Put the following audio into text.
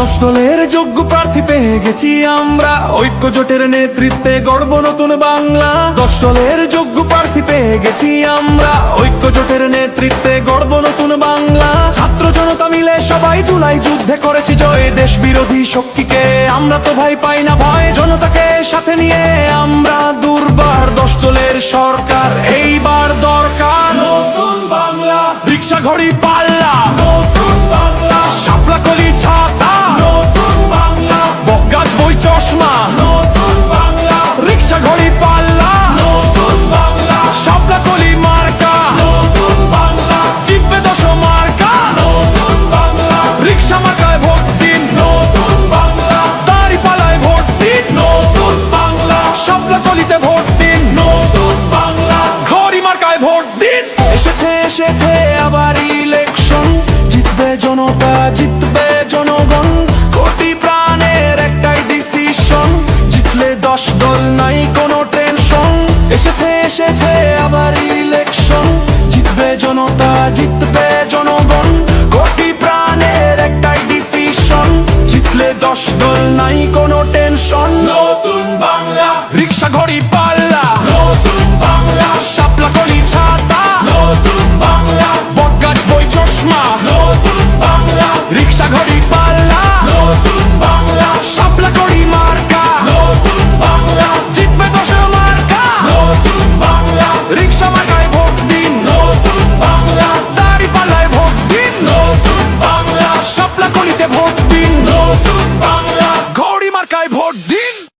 দশ দলের যোগ্য প্রার্থী পেয়ে গেছি আমরা। ঐক্য জোটের নেতৃত্বে গড়ব নতুন বাংলা। দশ দলের যোগ্য প্রার্থী পেয়ে গেছি আমরা। ঐক্য জোটের নেতৃত্বে গড়ব নতুন বাংলা। ছাত্র জনতা মিলে সবাই জুলাই যুদ্ধে করেছি জয়। দেশ বিরোধী শক্তিকে আমরা তো ভাই পাই না, ভয় জনতাকে সাথে নিয়ে আমরা দুর্বার দশ দলের সরকার। এইবার দরকার নতুন বাংলা। রিক্সা ঘড়ি পাল কাছে এসেছে আবার ইলেকশন জিতবে জনতা, জিতবে জনগণ। কোটি প্রাণের একটাই ডিসিশন জিতলে দশ দল নাই কোনো টেনশন এসেছে এসেছে আবার ইলেকশন জিতবে জনতা, জিতবে জনগণ। কোটি প্রাণের একটাই ডিসিশন জিতলে দশ দল নাই কোনো টেনশন 沙卡迪卡